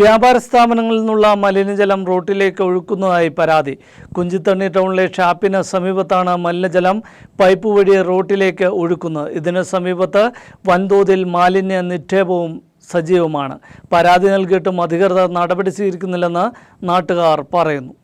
വ്യാപാര സ്ഥാപനങ്ങളിൽ നിന്നുള്ള മലിനജലം റോട്ടിലേക്ക് ഒഴുക്കുന്നതായി പരാതി. കുഞ്ചിത്തണ്ണി ടൗണിലെ ഷാപ്പിന് സമീപത്താണ് മലിനജലം പൈപ്പ് വഴി റോട്ടിലേക്ക് ഒഴുക്കുന്നത്. ഇതിന് സമീപത്ത് വൻതോതിൽ മാലിന്യ നിക്ഷേപവും സജീവമാണ്. പരാതി നൽകിയിട്ടും അധികൃതർ നടപടി സ്വീകരിക്കുന്നില്ലെന്ന് നാട്ടുകാർ പറയുന്നു.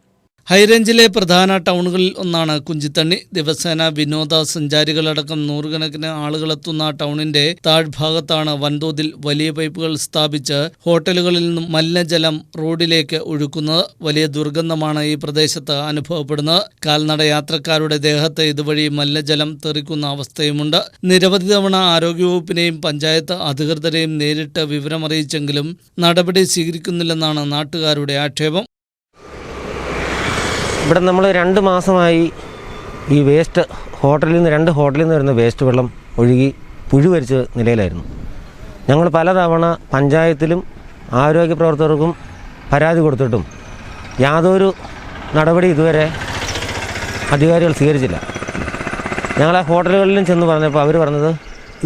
ഹൈറേഞ്ചിലെ പ്രധാന ടൗണുകളിൽ ഒന്നാണ് കുഞ്ചിത്തണ്ണി. ദിവസേന വിനോദ സഞ്ചാരികളടക്കം നൂറുകണക്കിന് ആളുകളെത്തുന്ന ടൗണിന്റെ താഴ്ഭാഗത്താണ് വൻതോതിൽ വലിയ പൈപ്പുകൾ സ്ഥാപിച്ച് ഹോട്ടലുകളിൽ നിന്നും മലിനജലം റോഡിലേക്ക് ഒഴുക്കുന്നത്. വലിയ ദുർഗന്ധമാണ് ഈ പ്രദേശത്ത് അനുഭവപ്പെടുന്നത്. കാൽനട യാത്രക്കാരുടെ ദേഹത്ത് ഇതുവഴി മലിനജലം തെറിക്കുന്ന അവസ്ഥയുമുണ്ട്. നിരവധി തവണ ആരോഗ്യവകുപ്പിനെയും പഞ്ചായത്ത് അധികൃതരെയും നേരിട്ട് വിവരമറിയിച്ചെങ്കിലും നടപടി സ്വീകരിക്കുന്നില്ലെന്നാണ് നാട്ടുകാരുടെ ആക്ഷേപം. ഇവിടെ നമ്മൾ രണ്ട് മാസമായി ഈ വേസ്റ്റ് ഹോട്ടലിൽ നിന്ന് രണ്ട് ഹോട്ടലിൽ നിന്ന് വരുന്ന വേസ്റ്റ് വെള്ളം ഒഴുകി പുഴു വരിച്ച നിലയിലായിരുന്നു. ഞങ്ങൾ പലതവണ പഞ്ചായത്തിലും ആരോഗ്യ പ്രവർത്തകർക്കും പരാതി കൊടുത്തിട്ടും യാതൊരു നടപടി ഇതുവരെ അധികാരികൾ സ്വീകരിച്ചില്ല. ഞങ്ങൾ ആ ഹോട്ടലുകളിലും ചെന്ന് പറഞ്ഞപ്പോൾ അവർ പറഞ്ഞത്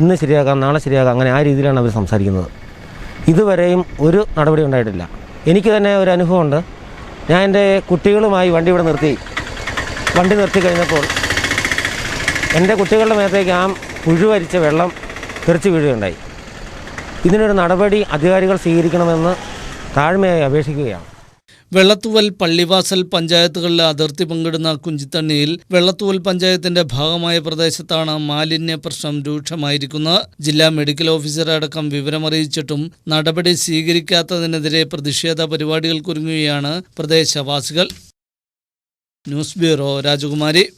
ഇന്ന് ശരിയാക്കാം നാളെ ശരിയാക്കാം അങ്ങനെ ആ രീതിയിലാണ് അവർ സംസാരിക്കുന്നത്. ഇതുവരെയും ഒരു നടപടി ഉണ്ടായിട്ടില്ല. എനിക്ക് തന്നെ ഒരു അനുഭവമുണ്ട്. ഞാൻ എന്റെ കുട്ടികളുമായി വണ്ടി ഇവിടെ നിർത്തി. വണ്ടി നിർത്തി കഴിഞ്ഞപ്പോൾ എന്റെ കുട്ടികളുടെ മേത്തേക്ക് ആ പുഴുവരിച്ച വെള്ളം തെറിച്ച് വീഴുകയുണ്ടായി. ഇതിനൊരു നടപടി അധികാരികൾ സ്വീകരിക്കണമെന്ന് താഴ്മയായി അപേക്ഷിക്കുകയാണ്. വെള്ളത്തൂവൽ പള്ളിവാസൽ പഞ്ചായത്തുകളിലെ അതിർത്തി പങ്കിടുന്ന കുഞ്ചിത്തണ്ണിയിൽ വെള്ളത്തുവൽ പഞ്ചായത്തിന്റെ ഭാഗമായ പ്രദേശത്താണ് മാലിന്യ പ്രശ്നം രൂക്ഷമായിരിക്കുന്നത്. ജില്ലാ മെഡിക്കൽ ഓഫീസർ അടക്കം വിവരമറിയിച്ചിട്ടും നടപടി സ്വീകരിക്കാത്തതിനെതിരെ പ്രതിഷേധ പരിപാടികൾക്കൊരുങ്ങുകയാണ് പ്രദേശവാസികൾ. ന്യൂസ് ബ്യൂറോ രാജകുമാരി.